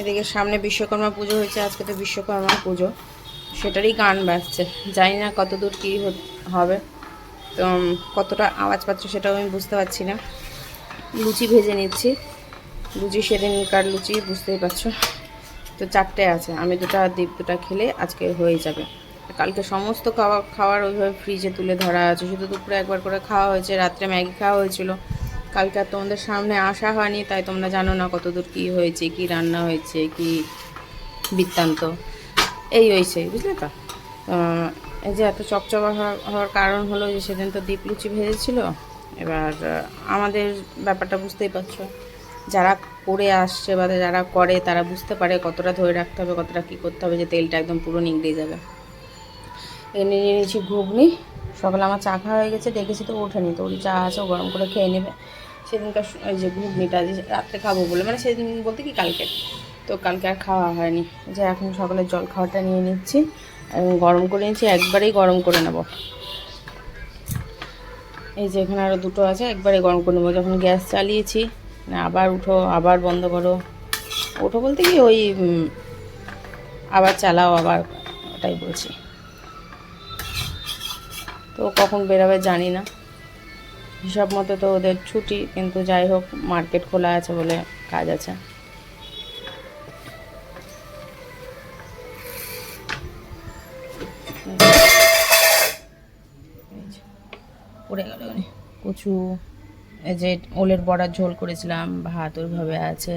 এদিকে সামনে বিশ্বকর্মা পুজো হয়েছে, আজকে তো বিশ্বকর্মা পুজো। সেটারই গান বাজছে। জানি না কত দূর কী হবে। তো কতটা আওয়াজ পাচ্ছে সেটাও আমি বুঝতে পারছি না। লুচি ভেজে নিচ্ছি। লুচি সেদিনকার লুচি, বুঝতেই পারছ। তো চারটে আছে। আমি দুটো দ্বীপ দুটা খেলে আজকে হয়ে যাবে। কালকে সমস্ত খাওয়া, খাওয়ার ওইভাবে ফ্রিজে তুলে ধরা আছে। শুধু দুপুরে একবার করে খাওয়া হয়েছে, রাত্রে ম্যাগি খাওয়া হয়েছিল। কালকে আর তোমাদের সামনে আসা হয়নি, তাই তোমরা জানো না কতদূর কী হয়েছে, কি রান্না হয়েছে, কি বৃত্তান্ত। এই হয়েছে, বুঝলে তো? এই যে এত চকচকা হওয়ার- কারণ হলো যে সেদিন তো দীপ লুচি ভেজেছিল। এবার আমাদের ব্যাপারটা বুঝতেই পারছ। যারা করে আসছে বা যারা করে, তারা বুঝতে পারে কতটা ধরে রাখতে হবে, কতটা কী করতে হবে, যে তেলটা একদম পুরো নিংড়ে যাবে। এনে নিয়ে নিয়েছি ঘুগনি। সকালে আমার চা খাওয়া হয়ে গেছে ডেকেছি তো ওঠেনি, তো ওই চা আছে গরম করে খেয়ে নেবে। সেদিনকার ওই যে ঘুগনিটা যে রাত্রে খাব বলে মানে সেদিন বলতে কি কালকে? তো কালকে আর খাওয়া হয়নি। যে এখন সকালে জল খাওয়াটা নিয়ে নিচ্ছি। গরম করে নিচ্ছি একবারেই গরম করে নেব। এই যে এখানে আরও দুটো আছে, একবারে গরম করে নেব। যখন গ্যাস চালিয়েছি আবার উঠো, আবার বন্ধ করো। ওঠো বলতে কি ওই আবার চালাও, আবার ওটাই বলছি। তো কখন বেরোবে জানি না। হিসাব মতো তো ওদের ছুটি, কিন্তু যাই হোক, মার্কেট খোলা আছে বলে কাজ আছে। পড়ে কচু, এই যে ওলের বড়ার ঝোল করেছিলাম, ভাত ওইভাবে আছে।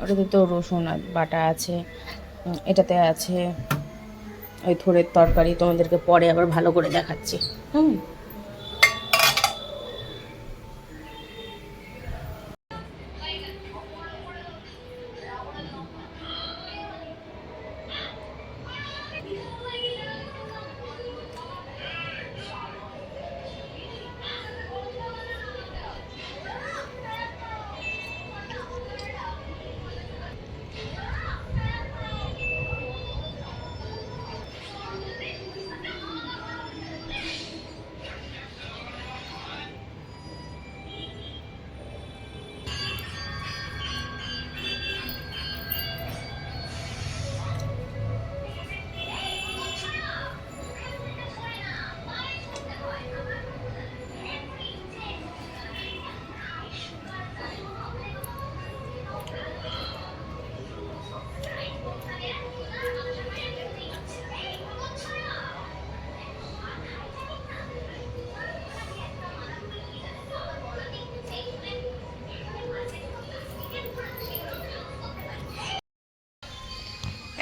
ওটাতে তো রসুন বাটা আছে এটাতে আছে। ওই থোড়ের তরকারি তোমাদেরকে পরে আবার ভালো করে দেখাচ্ছি। হুম?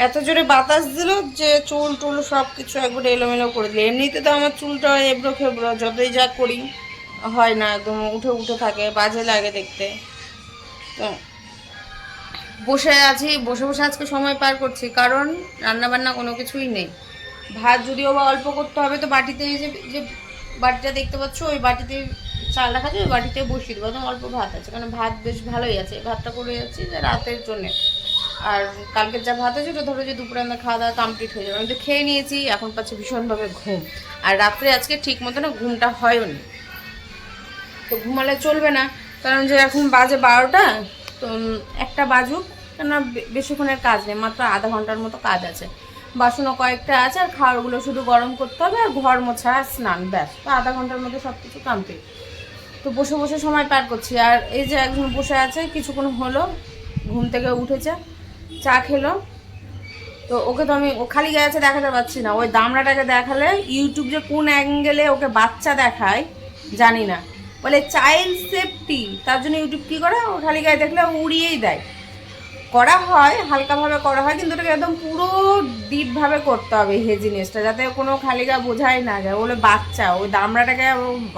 এত জোরে বাতাস দিল যে চুল টুল সব কিছু একবারে এলোমেলো করে দিল। এমনিতে তো আমার চুলটা এবড়ো খেবড়ো, যতই যা করি, হয় না একদম, উঠে উঠে থাকে, বাজে লাগে দেখতে। তো বসে আছি, বসে বসে আজকে সময় পার করছি, কারণ রান্না বান্না কোনো কিছুই নেই। ভাত যদিও বা অল্প করতে হবে, তো বাটিতে যে যে বাটিটা দেখতে পাচ্ছ, ওই বাটিতে চাল রাখা যায় ওই বাটিতে বসিয়ে দেবো। একদম অল্প ভাত আছে, কারণ ভাত বেশ ভালোই আছে। ভাতটা করে যাচ্ছি যে রাতের জন্যে। আর কালকের যা ভাত আছে ওটা ধরো যে দুপুরে আমরা খাওয়া দাওয়া কমপ্লিট হয়ে যাবে। আমি তো খেয়ে নিয়েছি, এখন পাচ্ছে ভীষণভাবে ঘুম। আর রাত্রে আজকে ঠিক মতো না ঘুমটা হয়নি তো ঘুমালে চলবে না, কারণ যে এখন বাজে বারোটা, তো একটা বাজুক, কেননা বেশিক্ষণের কাজ নেই, মাত্র আধা ঘণ্টার মতো কাজ আছে। বাসনও কয়েকটা আছে, আর খাওয়ারগুলো শুধু গরম করতে হবে, আর ঘর মোছা, আর স্নান, ব্যাস। তো আধা ঘণ্টার মধ্যে সব কিছু কমপ্লিট তো বসে বসে সময় পার করছি। আর এই যে একজন বসে আছে, কিছুক্ষণ হলো, ঘুম থেকে উঠেছে। চা খেলো। তো ওকে তো আমি ও খালি গায়ে আছে দেখাতে পাচ্ছি না। ওই দামড়াটাকে দেখালে ইউটিউব যে কোন অ্যাঙ্গেলে ওকে বাচ্চা দেখায়, জানি না। বলে চাইল্ড সেফটি তার জন্য ইউটিউব কী করে? ও খালি গায়ে দেখলে উড়িয়েই দেয়। করা হয়, হালকাভাবে করা হয়, কিন্তু ওটাকে একদম পুরো ডিপভাবে করতে হবে এই জিনিসটা যাতে কোনো খালি গা বোঝাই না যায়। বলে বাচ্চা ওই দামড়াটাকে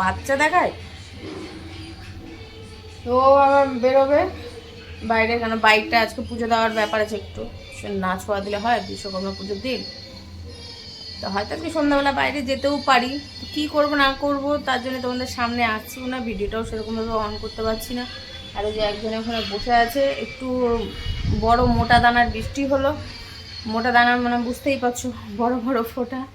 বাচ্চা দেখায়? তো আবার বেরোবে। বাইরে, কেন বাইকটা আজকে পুজো দেওয়ার ব্যাপার আছে একটু? না ছোঁয়া দিলে হয়, বিশ্বকর্মা পুজোর দিন। তো হয়তো আজকে সন্ধ্যাবেলা বাইরে যেতেও পারি। কী করব, না করব, তার জন্য তোমাদের সামনে আসছিও না, ভিডিওটাও সেরকমভাবে অন করতে পারছি না। আর ওই যে একজন ওখানে বসে আছে, একটু বড় মোটা দানার বৃষ্টি হলো। মোটা দানার মানে বুঝতেই পারছ, বড় বড় ফোঁটা।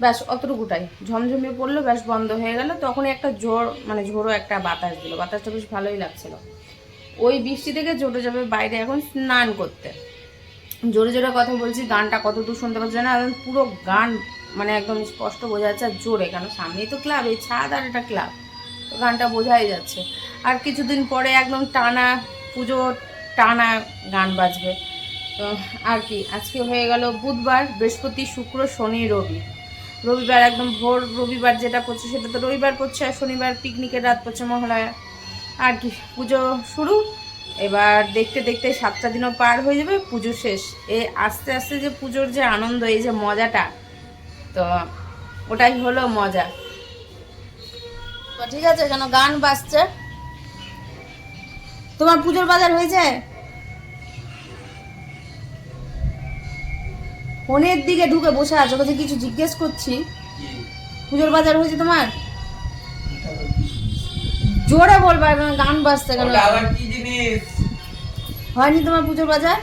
ব্যাস, অতটুকুটাই। ঝমঝমিয়ে পড়ল, ব্যাস বন্ধ হয়ে গেল। তখনই একটা জোর মানে ঝোড়ো একটা বাতাস দিল। বাতাসটা বেশ ভালোই লাগছিল। ওই বৃষ্টি থেকে জোরে যাবে বাইরে এখন স্নান করতে। জোরে জোরে কথা বলছি, গানটা কত দূর শুনতে পাচ্ছি না একদম পুরো গান মানে একদম স্পষ্ট বোঝা যাচ্ছে আর জোরে, কেন সামনেই তো ক্লাব, এই ছাদ আর এটা ক্লাব। তো গানটা বোঝাই যাচ্ছে। আর কিছুদিন পরে একদম টানা পুজো, টানা গান বাজবে। তো আর কি, আজকে হয়ে গেল বুধবার, বৃহস্পতি, শুক্র, শনি, রবি। রবিবার একদম ভোর, রবিবার যেটা পড়ছে সেটা তো রবিবার পড়ছে আর শনিবার পিকনিকের রাত পড়ছে মহালয়া। আর কি, পুজো শুরু। এবার দেখতে দেখতে সাতটা দিনও পার হয়ে যাবে, পুজো শেষ। এ আস্তে আস্তে যে পুজোর যে আনন্দ, এই যে মজাটা, তো ওটাই হলো মজা। তো ঠিক আছে কেন গান বাজছে। তোমার পুজোর বাজার হয়েছে? ফোনের দিকে ঢুকে বসে আছো তোকে কিছু জিজ্ঞেস করছি। পুজোর বাজার হয়েছে তোমার? জোরে বলবা এখন গান বাজছে কেন? আবার কি জিনিস? হয়নি তোমার পুজোর বাজার?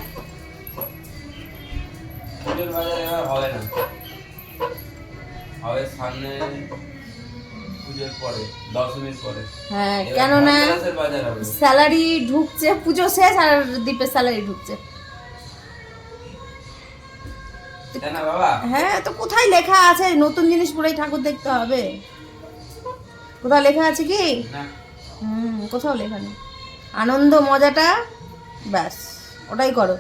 পুজোর বাজার এবার হবে না। হবে সামনে পুজোর পরে দশমীর পরে। হ্যাঁ বাজার হবে। স্যালারি ঢুকছে পুজো শেষ আর দ্বীপের স্যালারি ঢুকছে। হ্যাঁ তো কোথায় লেখা আছে? নতুন জিনিস পরেই ঠাকুর দেখতে হবে। কোথাও লেখা আছে কি? না। হুম কোথাও লেখা নেই আনন্দ মজাটা ব্যাস ওটাই করো।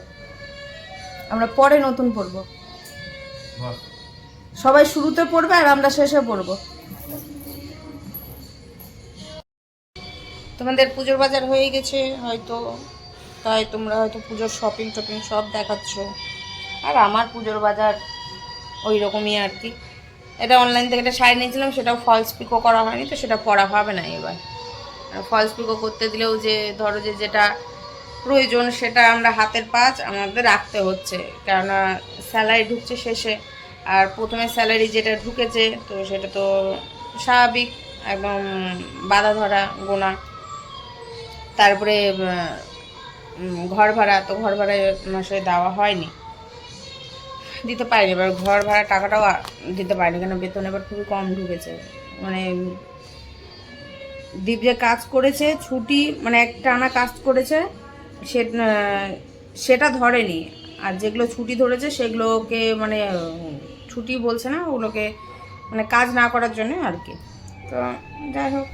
আমরা পরে নতুন পড়ব। সবাই শুরুতে পড়বে আর আমরা শেষে পড়ব। তোমাদের পুজোর বাজার হয়ে গেছে হয়তো তাই তোমরা হয়তো পুজোর শপিং টপিং সব দেখাচ্ছ। আর আমার পুজোর বাজার ওই রকমই আর কি। এটা অনলাইন থেকে একটা শাড়ি নিয়েছিলাম সেটাও ফলস পিকো করা হয়নি তো সেটা পরা হবে না এবার। ফলস পিকো করতে দিলেও যে, ধরো যে যেটা প্রয়োজন সেটা আমরা হাতের পাঁচ আমাদের রাখতে হচ্ছে। কেননা স্যালারি ঢুকছে শেষে, আর প্রথমে স্যালারি যেটা ঢুকেছে, তো সেটা তো স্বাভাবিক, একদম বাধা ধরা গোনা। তারপরে ঘর ভাড়া, তো ঘর ভাড়া মাসে দেওয়া হয়নি। দিতে পারিনি, এবার ঘর ভাড়া টাকাটাও দিতে পারিনি, কেন বেতন এবার খুবই কম ঢুকেছে। মানে দীপ যে কাজ করেছে, ছুটি মানে এক টানা কাজ করেছে, সে সেটা ধরেনি। আর যেগুলো ছুটি ধরেছে, সেগুলোকে মানে ছুটি বলছে না, ওগুলোকে মানে কাজ না করার জন্য আর কি। তো যাই হোক,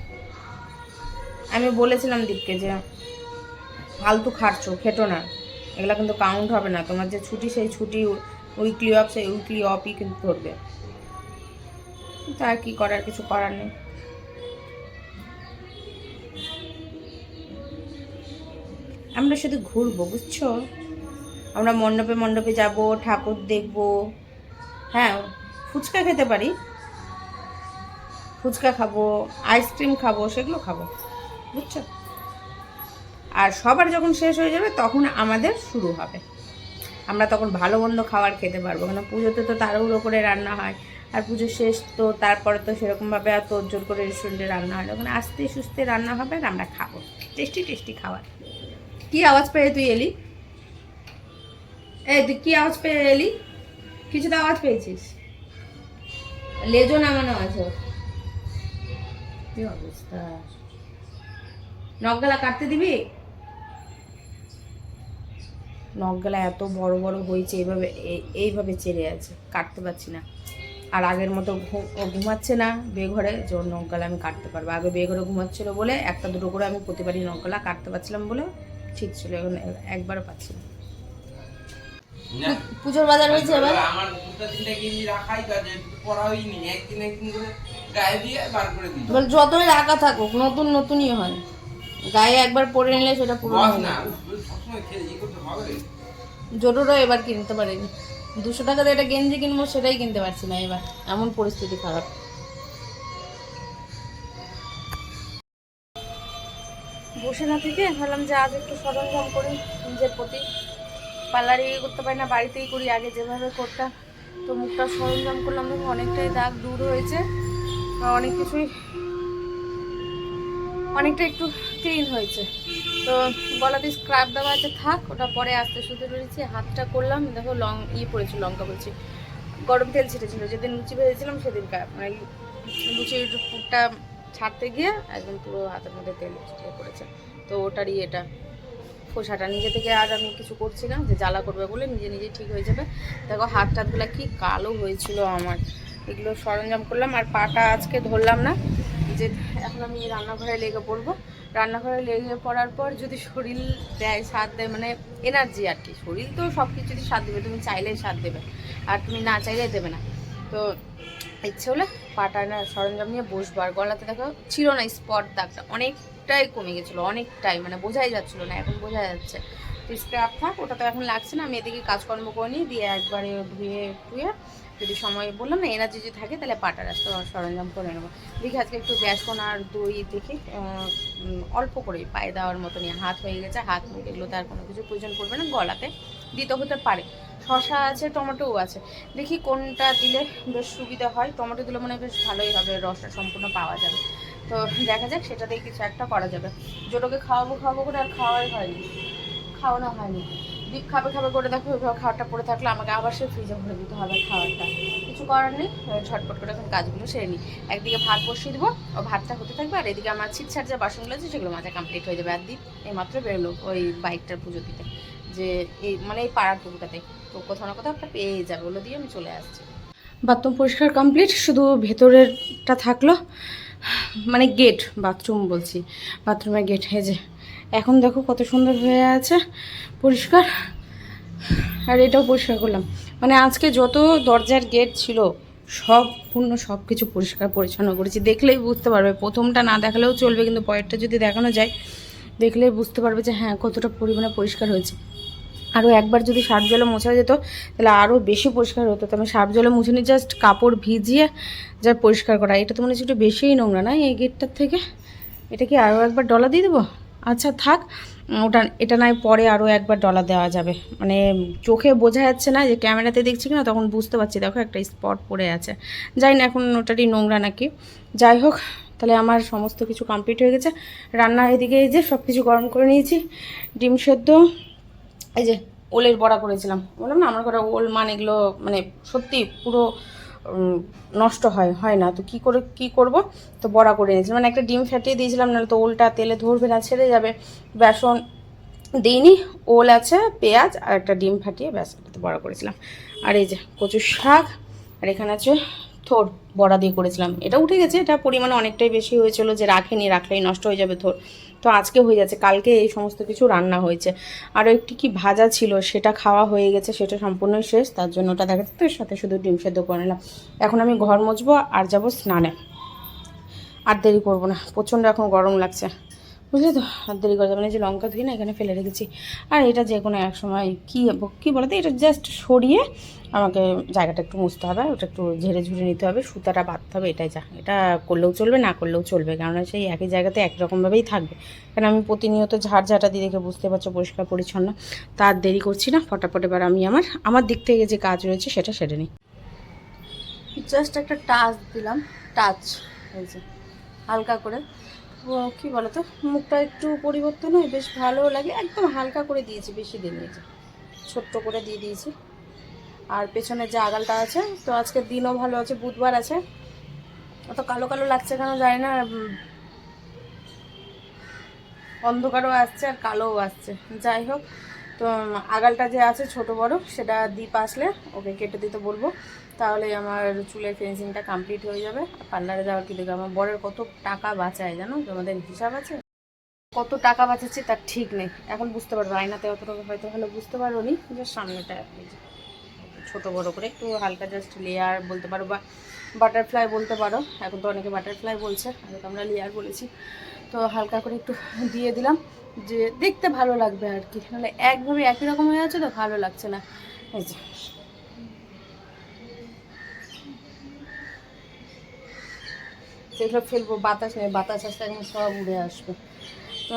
আমি বলেছিলাম দীপকে যে, ফালতু খাটছো, খেটো না। এগুলো কিন্তু কাউন্ট হবে না। তোমার যে ছুটি, সেই ছুটি উইকলি অফ সেই উইকলি অফই কিন্তু ধরবে। তা কি করার, কিছু করার নেই। আমরা শুধু ঘুরবো, বুঝছ? আমরা মণ্ডপে মণ্ডপে যাব, ঠাকুর দেখব। হ্যাঁ ফুচকা খেতে পারি। ফুচকা খাব, আইসক্রিম খাব, সেগুলো খাব, বুঝছ? আর সবার যখন শেষ হয়ে যাবে, তখন আমাদের শুরু হবে। আমরা তখন ভালো মন্দ খাবার খেতে পারব, কেন পুজোতে তো তাড়াহুড়ো করে রান্না হয়। আর পুজো শেষ তো, তারপরে তো সেরকমভাবে আর তোর জোর করে রেস্টুরেন্টে রান্না হয় যখন আস্তে সুস্তে রান্না হবে আর আমরা খাব। টেস্টি টেস্টি খাবার। কি আওয়াজ পেয়ে তুই, এলি? এই তুই কি আওয়াজ পেয়ে এলি? কিছু তো আওয়াজ পেয়েছিস। লেজো নামানো আছে। কি কাটতে দিবি? নখগালা এত বড় বড় হয়েছে এইভাবে এই- এইভাবে চেড়ে আছে, কাটতে পারছি না। আর আগের মতো ঘুমাচ্ছে না বেঘরে, যে ওর নখগালা আমি কাটতে পারব। আগে বেঘরে ঘুমাচ্ছিল বলে একটা দুটো করে আমি প্রতিবারই নখগালা কাটতে পারছিলাম বলে ঠিক ছিল এখন একবারও পাচ্ছি। পুজোর বাজার হয়েছে এবার? আমার দুটো তিনটা গেঞ্জি রাখাই একটু পরা হয়নি একদিন একদিন করে গায়ে দিয়ে বার করে দিই। বল যতই রাখা থাকুক নতুন নতুনই হয়। গায়ে একবার পরে নিলে সেটা পুরো বস না জোটোরও এবার কিনতে পারিনি। দুশো টাকা দিয়ে একটা গেঞ্জি কিনবো সেটাই কিনতে পারছি না এবার। এমন পরিস্থিতি খারাপ। বসে না থেকে ভাবলাম যে আজ একটু সরঞ্জাম করি নিজের প্রতি পার্লারে ইয়ে করতে পারি না, বাড়িতেই করি, আগে যেভাবে করতাম। তো মুখটা সরঞ্জাম করলাম, দেখো অনেকটাই দাগ দূর হয়েছে। অনেক কিছুই, অনেকটা একটু ক্লিন হয়েছে। তো গলাতে স্ক্রাব দেওয়া আছে, থাক, ওটা পরে আস্তে সুতে রয়েছে, হাতটা করলাম, দেখো লং ইয়ে পড়েছে, লঙ্কা বলছি গরম তেল ছিটেছিল, যেদিন লুচি ভেজেছিলাম সেদিনকার মানে লুচির পুরটা ছাড়তে গিয়ে একদম পুরো হাতের মধ্যে তেল ছিটিয়ে পড়েছে। তো ওটারই এটা ফোসাটা নিজে থেকে আর আমি কিছু করছি না, যে জ্বালা করবে বলে নিজে নিজে ঠিক হয়ে যাবে। দেখো হাত টাতগুলো কি কালো হয়েছিল আমার। এগুলো সরঞ্জাম করলাম আর পাটা আজকে ধরলাম না। যে এখন আমি রান্নাঘরে লেগে পড়ব। রান্নাঘরে লেগে পড়ার পর যদি শরীর দেয় সাথ দেয় মানে এনার্জি আর কি। শরীর তো সব কিছুরই সাথ দেবে। তুমি চাইলেই সাথ দেবে। আর তুমি না চাইলেই দেবে না। তো ইচ্ছে হলে পাটা না সরঞ্জাম নিয়ে বসবো আর গলাতে দেখো ছিল না স্পট দাগটা, অনেকটাই কমে গেছিল, অনেকটাই মানে বোঝাই যাচ্ছিল না, এখন বোঝা যাচ্ছে। তো স্ক্র্যাপ থাক, ওটা তো এখন লাগছে না, আমি এদিকে কাজকর্ম করে নিই, দিয়ে একবারে ধুয়ে ধুয়ে যদি সময়, বললাম না এনার্জি যদি থাকে তাহলে পাটা রাস্তা সরঞ্জাম করে নেব। দেখি আজকে একটু বেসন আর দই দেখি অল্প করে পায়ে দেওয়ার মতো নিয়ে হাত হয়ে গেছে, হাত মুখ এগুলো তার কোনো কিছু প্রয়োজন পড়বে না, গলাতে, দিতে হতে পারে। শশা আছে, টমেটোও আছে। দেখি কোনটা দিলে বেশ সুবিধা হয়। টমেটো দিলে মনে বেশ ভালোই হবে, রসটা সম্পূর্ণ পাওয়া যাবে। তো দেখা যাক, সেটা দিয়ে কিছু একটা করা যাবে। জোটোকে খাওয়াবো খাওয়াবো করে আর খাওয়াই হয়নি। খাওয়ানো হয়নি। দীপ খাবে খাবে করে দেখো ওইভাবে খাওয়াটা পড়ে থাকলে আমাকে আবার সে ফ্রিজে ভরে দিতে হবে খাবারটা কিছু করার নেই ঝটপট করে এখন কাজগুলো সেরে নিই। একদিকে ভাত বসিয়ে দেবো, ও ভাতটা হতে থাকবে, আর এদিকে আমার ছিটছাট যে বাসনগুলো আছে, সেগুলো মাজা কমপ্লিট হয়ে যাবে। আর দীপ এইমাত্র বেরোলো ওই বাইকটার পুজো দিতে। যে এই মানে এই পাড়ার পুকুরটাতে তো কোথাও না কোথাও একটা পেয়ে যাবে, ওগুলো দিয়ে আমি চলে আসছি। বাথরুম পরিষ্কার কমপ্লিট, শুধু ভেতরেরটা থাকল মানে গেট, বাথরুম বলছি, বাথরুমের গেট হেজে এখন দেখো কত সুন্দর হয়ে আছে, পরিষ্কার, আর এটাও পরিষ্কার করলাম। মানে আজকে যত দরজার গেট ছিল, সব পূর্ণ সব কিছু পরিষ্কার পরিচ্ছন্ন করেছি, দেখলেই বুঝতে পারবে, প্রথমটা না দেখালেও চলবে, কিন্তু পরেরটা যদি দেখানো যায়, দেখলেই বুঝতে পারবে যে হ্যাঁ কতটা পরিমাণে পরিষ্কার হয়েছে। আরও একবার যদি সার্ফ জলে মোছা যেত, তাহলে আরও বেশি পরিষ্কার হতো। তো আমি সার্ফ জলে মুছে নিই জাস্ট কাপড় ভিজিয়ে যা পরিষ্কার করা। এটা তো মনে হচ্ছে একটু বেশিই নোংরা, না? এই গেটটার থেকে? এটা কি আরও একবার ডলা দিয়ে দেবো? আচ্ছা থাক। ওটা, এটা নয়, পরে আরও একবার ডলা দেওয়া যাবে। মানে চোখে বোঝা যাচ্ছে না যে ক্যামেরাতে দেখছি কি না তখন বুঝতে পারছি। দেখো, একটা স্পট পড়ে আছে। যাই না, এখন ওটারই নোংরা নাকি? যাই হোক, তাহলে আমার সমস্ত কিছু কমপ্লিট হয়ে গেছে। রান্না এদিকে এই যে সব কিছু গরম করে নিয়েছি। ডিম সেদ্ধ এই যে ওলের বড়া করেছিলাম। বললাম না, আমার ঘরে ওল, মান এগুলো মানে সত্যি পুরো নষ্ট হয় হয় না। তো কি করে, কি করব? তো বড়া করে নিয়েছিলাম মানে একটা ডিম ফাটিয়ে দিয়েছিলাম, নাহলে তো ওলটা তেলে ধরবে না, ছেড়ে যাবে। বেসন দিইনি, ওল আছে, পেঁয়াজ আর একটা ডিম ফাটিয়ে ব্যাস বড়া করেছিলাম। আর এই যে কচুর শাক, আর এখানে আছে থোর, বড়া দিয়ে করেছিলাম। এটা উঠে গেছে, এটা পরিমাণে অনেকটাই বেশি হয়েছিল যে রাখেনি, রাখলেই নষ্ট হয়ে যাবে থোর। তো আজকে হয়ে যাচ্ছে, কালকে এই সমস্ত কিছু রান্না হয়েছে। আরও একটি কি ভাজা ছিল, সেটা খাওয়া হয়ে গেছে, সেটা সম্পূর্ণ শেষ, তার জন্য ওটা দেখা যাচ্ছে সাথে শুধু ডিম সেদ্ধ করে নিলাম। এখন আমি ঘর মজবো আর যাব স্নানে। আর দেরি করব না, প্রচণ্ড এখন গরম লাগছে। বুঝলে তো? আর দেরি করে যাবে না, এই যে লঙ্কা ধুই না এখানে ফেলে রেখেছি। আর এটা যে কোনো এক সময় কী কী বলতো? এটা জাস্ট সরিয়ে আমাকে জায়গাটা একটু মুছতে হবে, ওটা একটু ঝেড়ে ঝুড়ে নিতে হবে, সুতাটা বাঁধতে হবে, এটাই যা। এটা করলেও চলবে, না করলেও চলবে, কেননা সেই একই জায়গাতে একই রকমভাবেই থাকবে। কারণ আমি প্রতিনিয়ত ঝাড় ঝাঁটা দিয়ে দেখে বুঝতে পারছ পরিষ্কার পরিচ্ছন্ন। তার দেরি করছি না, ফটাফট এবার আমি আমার আমার দিক থেকে যে কাজ রয়েছে সেটা সেরে নিই। জাস্ট একটা টাচ দিলাম টাচ হয়েছে হালকা করে। কী বলো তো মুখটা একটু পরিবর্তন হয়, বেশ ভালো লাগে। একদম হালকা করে দিয়েছি, বেশি দিন নিয়েছি ছোট্ট করে দিয়ে দিয়েছি। আর পেছনে যে আগালটা আছে, তো আজকের দিনও ভালো আছে, বুধবার আছে। অত কালো কালো লাগছে কেন জানি না অন্ধকারও আসছে আর কালোও আসছে। যাই হোক, তো আগালটা যে আছে ছোট বড়, সেটা দ্বীপ আসলে ওকে কেটে দিতে বলব। তাহলে আমার চুলের ফিনিশিংটা কমপ্লিট হয়ে যাবে। পার্লারে যাওয়ার কি দেখে আমার বরের কত টাকা বাঁচায় জানো? তোমাদের হিসাব আছে। কত টাকা বাঁচাচ্ছে তার ঠিক নেই। এখন বুঝতে পারব, আয়নাতে অতটা হয়তো ভালো বুঝতে পারো নি যে সামনেটা ছোট বড় করে একটু হালকা জাস্ট লেয়ার বলতে পারো বা বাটারফ্লাই বলতে পারো। এখন তো অনেকে বাটারফ্লাই বলছে, আগে তো আমরা লেয়ার বলেছি। তো হালকা করে একটু দিয়ে দিলাম যে দেখতে ভালো লাগবে আর কি। নাহলে একভাবে একই রকম হয়ে আছে তো ভালো লাগছে না। এই যে। সেগুলো ফেলব, বাতাস নেই, বাতাস আসলে একদম সব উড়ে আসবে। তো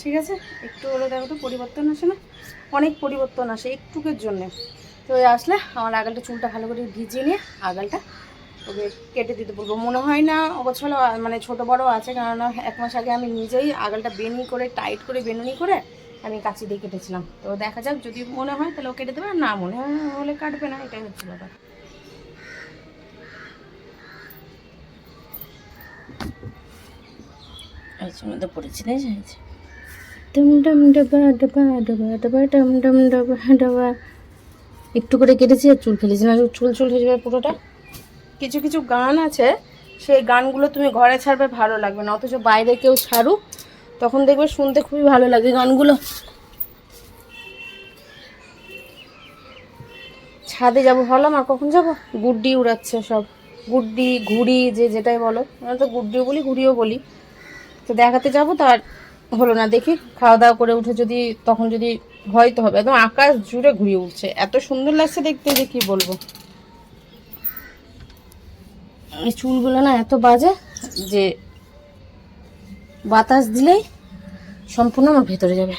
ঠিক আছে, একটু হলে দেখো তো পরিবর্তন আসে না? অনেক পরিবর্তন আসে একটুকের জন্যে। তো আসলে আমার আগালটা চুলটা ভালো করে ভিজিয়ে নিয়ে আগালটা ওকে কেটে দিতে বলব। মনে হয় না অবছর মানে ছোট বড় আছে কেননা এক মাস আগে আমি নিজেই আগালটা বেনি করে, টাইট করে, বেনুনি করে আমি কাঁচি দিয়ে কেটেছিলাম। তো দেখা যাক, যদি মনে হয় তাহলে ও কেটে দেবে, আর না মনে হয় হলে কাটবে না, এটাই হচ্ছে ব্যাপার। মধ্যে পড়েছি একটু করে কেটেছি আর চুল ফেলেছি। না, চুল চুল হয়ে যাবে পুরোটা? কিছু কিছু গান আছে, সেই গানগুলো তুমি ঘরে ছাড়বে, ভালো লাগবে না। অথচ বাইরে কেউ ছাড়ুক, তখন দেখবে শুনতে খুবই ভালো লাগে গানগুলো। ছাদে যাব, ভাবলাম আর কখন যাব? গুড্ডি উড়াচ্ছে সব। গুড্ডি, ঘুড়ি, যে যেটাই বলো, আমরা তো গুড্ডিও বলি, ঘুড়িও বলি। তো দেখাতে যাব তার হলো না, দেখি। খাওয়া দাওয়া করে উঠে যদি, তখন যদি হয় তো হবে। একদম আকাশ জুড়ে ঘুরিয়ে উঠছে এত সুন্দর লাগছে দেখতে, যে কি বলব। এই চুলগুলো না এত বাজে যে বাতাস দিলেই সম্পূর্ণ আমার ভেতরে যাবে।